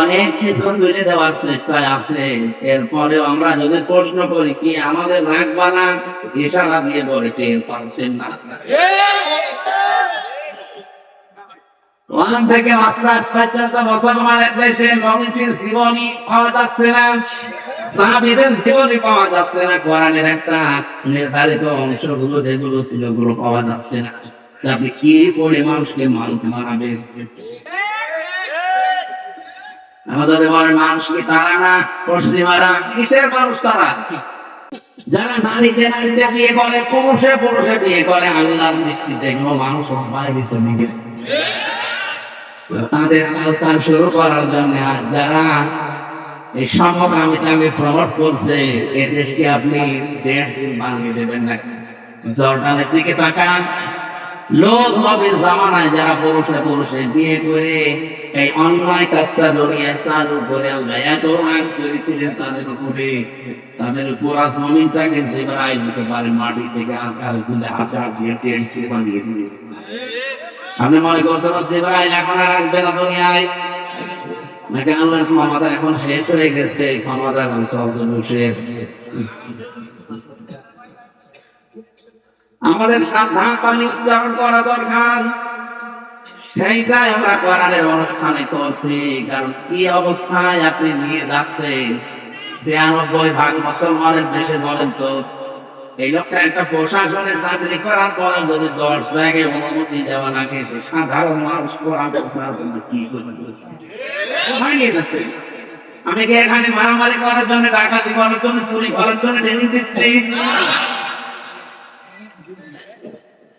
অনেক কিছু তুলে দেওয়ার চেষ্টায় আছে। এরপরে আমরা যদি প্রশ্ন করি, কি আমাদের রাখবা না ইশারা দিয়ে বলে না। ওখান থেকে মুসলমানের দেশে মনীষীর জীবনী পাওয়া যাচ্ছে না। সাহাবিদের জীবনী পাওয়া যাচ্ছে না। কোরআনের একটা নির্ধারিত অংশগুলো, যেগুলো ছিল, ওগুলো পাওয়া যাচ্ছে না। আপনি কি করে মানুষকে মানুষ মারাবে? আমাদের বলে মানুষ কি তারা না? পশ্চিমারা কিসের মানুষ তারা? যারা নারীতে নারীতে বিয়ে করে, পুরুষে পুরুষে বিয়ে করে, আল্লাহর দৃষ্টিতে মানুষ গেছে তাদের আলোচনা শুরু করার জন্য যারা এই সমকামিতাকে প্রমোট করছে এ দেশকে আপনি দেশ বানিয়ে দেবেন না। জর্ডানের দিকে তাকান। লোক হবে জামানায় যারা পুরুষে পুরুষে বিয়ে করে। এই অন্যায় কাজটা জড়িয়ে করে আমরা এত রাগ করেছিলেন তাদের উপরে, তাদের পুরা জমিটাকে আয় দিতে পারে, মাটি থেকে আজকাল তুলে আসা দিয়ে টেরছে বানিয়ে দিয়েছে আপনি মনে করছেন ভাই এখন আর রাখবে না দুনিয়ায়? নাকি আল্লাহর ক্ষমতা এখন শেষ হয়ে গেছে? ক্ষমতা এখন সবচেয়ে বসে আমাদের সাবধান উচ্চারণ করা দরকার। সেইটাই আমরা কোরআনের অনুষ্ঠানে করছি কারণ কি অবস্থায় আপনি নিয়ে যাচ্ছেন। ছিয়ানব্বই ভাগ মুসলমানের দেশে বলেন তো, এই লোকটা একটা প্রশাসনে চাকরি করার পরে যদি দশ জায়গায় অনুমতি দেওয়া লাগে সাধারণ মানুষ কোরআন প্রশাসন কি কোথায় আমি কি এখানে মারামারি করার জন্য, ডাকাতি করার জন্য, চুরি করার জন্য ট্রেনিং দিচ্ছি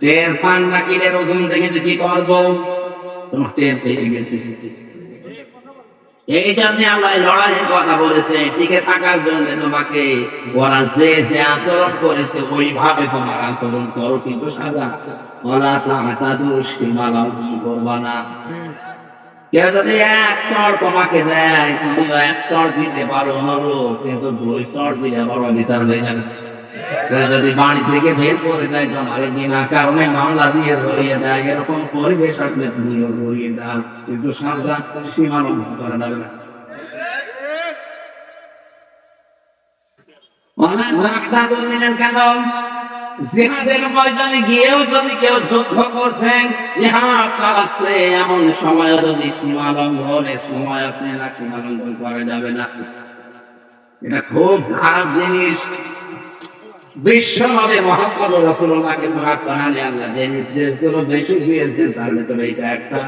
টের পান না কিনের ওজন কি করব তোমার টের পেয়ে গেছে। আল্লাহ লড়াইয়ের কথা বলেছে, টিকে থাকার জন্য তোমাকে ওরা যে যে আচরণ করেছে, ওইভাবে তোমার আচরণ করো কিন্তু সাদা। তাহাটা দোষ কিংবা করবা না। কেউ যদি এক তোমাকে দেয় এক দিতে পারো কিন্তু দুই দিলে বড় বিচার হয়ে যাবে। যদি বাড়ি থেকে বের করে দেয় বিনা কারণে মামলা দিয়ে ধরিয়ে দেয় এরকম পরিবেশ আসলে তুমিও ধরিয়ে কিন্তু এমন সময় যদি সীমা লঙ্ঘনের সময় আপনি না সীমা লঙ্ঘন করা যাবে না। এটা খুব খারাপ জিনিস। বিশ্ব নবে মহাপ্রভু রসুল্লাহকে মহাত্মানে আল্লাহ যে নির্দেশগুলো বেশি দিয়েছেন, তার ভিতরে এটা একটা।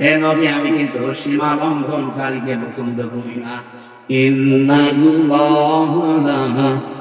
হে নবী, আমি কিন্তু সীমা লঙ্ঘনকারীকে পছন্দ করি না। ইন্নাল্লাহ লা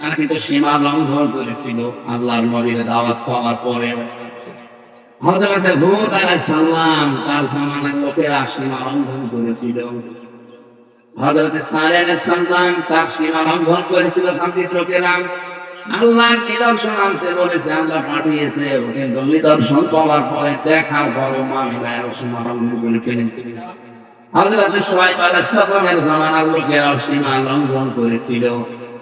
তারা কিন্তু সীমা লঙ্ঘন করেছিল। আল্লাহর নবীর দাওয়াত পাওয়ার পরে হযরত হুদ আলাইহিস সালাম তার জামানার লোকেরা সীমা লঙ্ঘন করেছিল। হযরত সালেহ সালাম তার সীমা লঙ্ঘন করেছিল শান্তির লোকেরা। আল্লাহ নিদর্শন আনতে বলেছে, আল্লাহ পাঠিয়েছে, কিন্তু নিদর্শন পাওয়ার পরে দেখার পরে মামিনা সীমা লঙ্ঘন করে ফেলেছিল। হযরত সোহাইব আলাইহিস সালামের জামানার লোকেরা সীমা লঙ্ঘন করেছিল।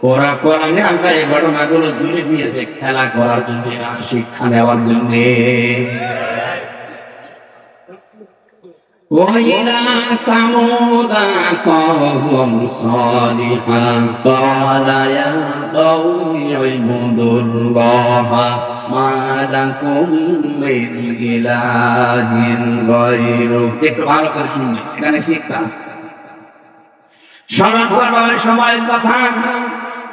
ওরা কোরআনে আল্লাহ এই ঘটনাগুলো দূরে দিয়েছে খেলা করার জন্য আর শিক্ষা নেওয়ার জন্য وإلى ثمود أخاهم صالحا قال يا قوم اعبدوا الله ما لكم من إله غيره একটু ভালো করে শুনবেন এখানে শিক্ষা আছে সনাতন সময়ের কথা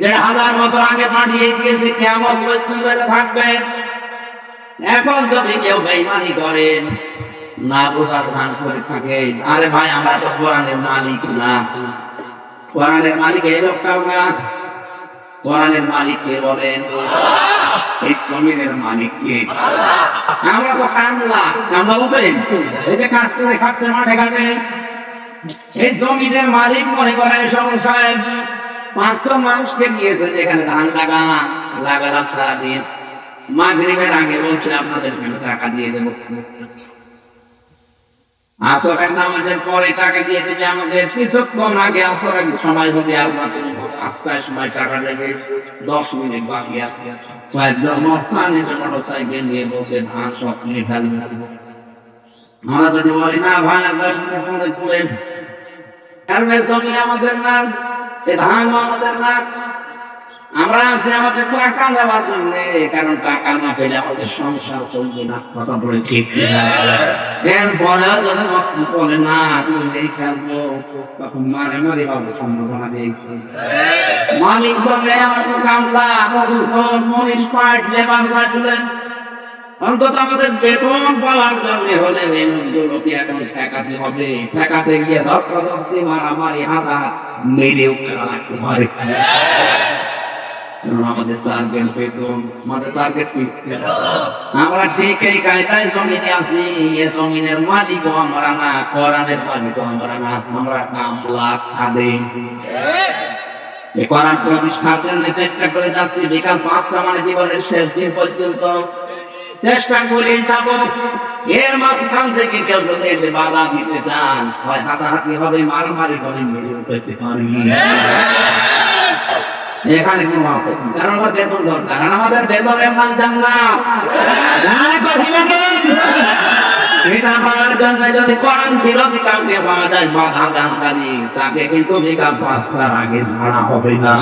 দেড় হাজার বছর আগে পাঠিয়ে দিয়েছে কেমন পর্যন্ত থাকবে। এখন যদি কেউ বেইমানি করেন না বোঝার ভান করে থাকে। আরে ভাই, আমরা তো কোরআনের মালিক না। কোরআনের মালিক এই লোকটাও না। কোরআনের মালিক কে বলেন? এই জমিনের মালিক কে? আমরা তো কামলা। কামলা বলবেন? এই যে কাজ করে খাচ্ছে মাঠে ঘাটে। এই জমিদের মালিক মনে করে সংসার। পাঁচজন মানুষকে দিয়েছে যেখানে ধান লাগা লাগালাম সারাদিন। মাগরিবের আগে বলছে, আপনাদের টাকা দিয়ে দেবো। আসরের পরে টাকা দিয়ে আমাদের নিয়ে বসে ধান সব নিয়ে না ভাই, দশ মিনিট পরে আমাদের না এ ধান আমাদের না আমরা আছি আমাদের টাকা নেওয়ার জন্য। কারণ টাকা না পেলে আমাদের সংসার চলবে না। কথা বলে ঠিক এর পরে যদি বস্তু বলে না তুমি খেলব তখন মারে মারে পাবো সম্ভাবনা নেই। মালিক আমার তো কামলা লেবার অন্তত আমাদের বেতন পাওয়ার জন্য হলে ঠেকাতে গিয়ে দশ দশটি হাতা মেরেও আমরা ঠিক এই কায়দায় আছি, এ জমিনের প্রতিষ্ঠার জন্য চেষ্টা করে যাচ্ছি, বিকাল পাঁচটা মানে জীবনের শেষ দিন পর্যন্ত। চেষ্টা করে যাব এর মাঝখান থেকে কেউ যদি এসে বাধা দিতে চান, হয় হাতাহাতি হবে, মারামারি মেরে উঠতে পারি। এখানে কোনো বেতন দরকার। আমাদের দানকারী তাকে কিন্তু বিকাল পাঁচটার আগে ছাড়া হবে না।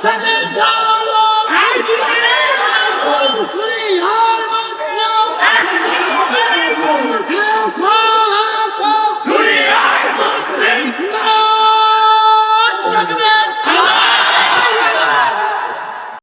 Sunday.